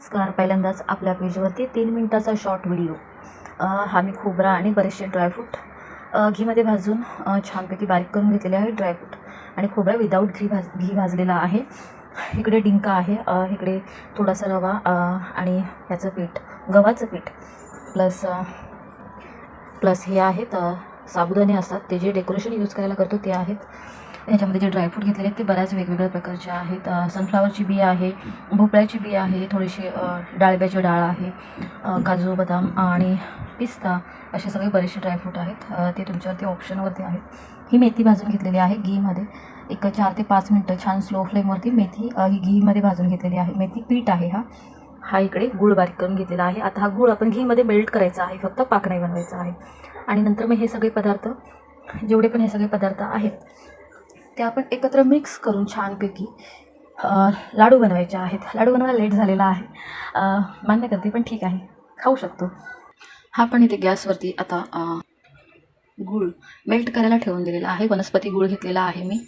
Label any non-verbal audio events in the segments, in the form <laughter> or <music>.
नमस्कार. पहिल्यांदाच आपल्या पेजवरती तीन मिनिटाचा शॉर्ट व्हिडिओ हा मी खोबरा आणि बरेचसे ड्रायफ्रूट घीमध्ये भाजून छानपैकी बारीक करून घेतलेले आहे ड्रायफ्रूट आणि खोबरा विदाऊट घी भाज घी भाजलेला आहे. इकडे डिंका आहे इकडे थोडासा रवा आणि ह्याचं पीठ गव्हाचं पीठ. प्लस प्लस हे आहेत साबुदाणे असतात. ते जे डेकोरेशन यूज करायला करतो ते आहेत. ह्याच्यामध्ये जे ड्रायफ्रूट घेतलेले आहेत ते बऱ्याच वेगवेगळ्या प्रकारचे आहेत. सनफ्लावरची बी आहे भोपळ्याची बी आहे थोडीशी डाळब्याची डाळ आहे काजू बदाम आणि पिस्ता असे सगळे बरेचसे ड्रायफ्रूट आहेत. ते तुमच्यावरती ऑप्शनवरती आहेत. ही मेथी भाजून घेतलेली आहे घीमध्ये. एक चार ते पाच मिनटं छान स्लो फ्लेमवरती मेथी ही घीमध्ये भाजून घेतलेली आहे. मेथी पीठ आहे हा. हा इकडे गुळ बारीक करून घेतलेला आहे. आता हा गुळ आपण घीमध्ये मेल्ट करायचा आहे. फक्त पाक नाही बनवायचा आहे. आणि नंतर मग हे सगळे पदार्थ जेवढे पण हे सगळे पदार्थ आहेत ते आपण एकत्र मिक्स करून छानपैकी लाडू बनवायचे आहेत. लाडू बनवायला लेट झालेला आहे. मान्य करते पण ठीक आहे. खाऊ शकतो. हा पण इथे गॅसवरती आता गुळ गूळ मेल्ट करायला ठेवून दिलेला आहे. वनस्पती गूळ घेतलेला आहे मी.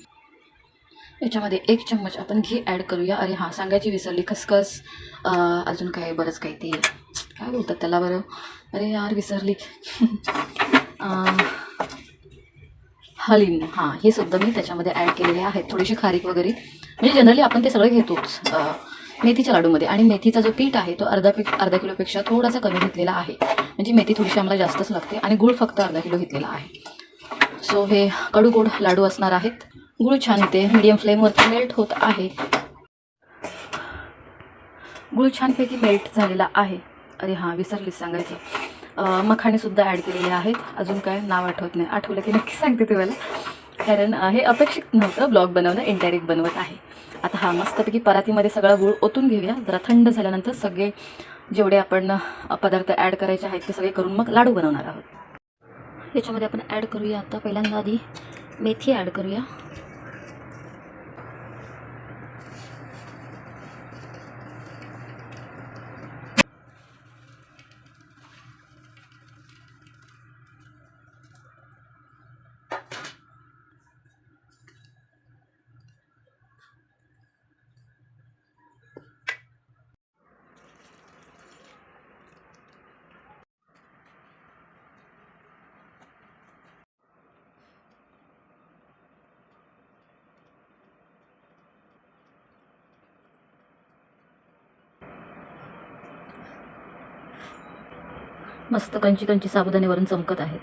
याच्यामध्ये एक चम्मच आपण घी ॲड करूया. अरे हां सांगायची विसरली. खसखस अजून काय बरंच काही ते. काय बोलतात त्याला बरं? अरे यार विसरली. <laughs> हलीम. हां हे सुद्धा मी त्याच्यामध्ये ॲड केलेले आहेत. थोडीशी खारीक वगैरे. म्हणजे जनरली आपण ते सगळं घेतोच मेथीच्या लाडूमध्ये. आणि मेथीचा जो पीठ आहे तो अर्धा पीठ अर्धा किलोपेक्षा थोडासा कमी घेतलेला आहे. म्हणजे मेथी थोडीशी आम्हाला जास्तच लागते आणि गुळ फक्त अर्धा किलो घेतलेला आहे. सो हे कडू गोड लाडू असणार आहेत. गुळ छान येते. मीडियम फ्लेमवरती मेल्ट होत आहे. गुळ छानपैकी मेल्ट झालेला आहे. अरे हां विसरलीच सांगायचं. मखाणेसुद्धा ॲड केलेले आहेत. अजून काय नाव आठवत नाही. आठवलं की नक्की सांगते तुम्हाला. कारण हे अपेक्षित नव्हतं. ब्लॉग बनवणं इंडायरेक्ट बनवत आहे. आता हा मस्तपैकी परातीमध्ये सगळा गुळ ओतून घेऊया. जरा थंड झाल्यानंतर सगळे जेवढे आपण पदार्थ ॲड करायचे आहेत ते सगळे करून मग लाडू बनवणार आहोत. याच्यामध्ये आपण ॲड करूया आता. पहिल्यांदा आधी मेथी ॲड करूया. मस्त कंची कंची साबुदाणे वरून चमकत आहेत.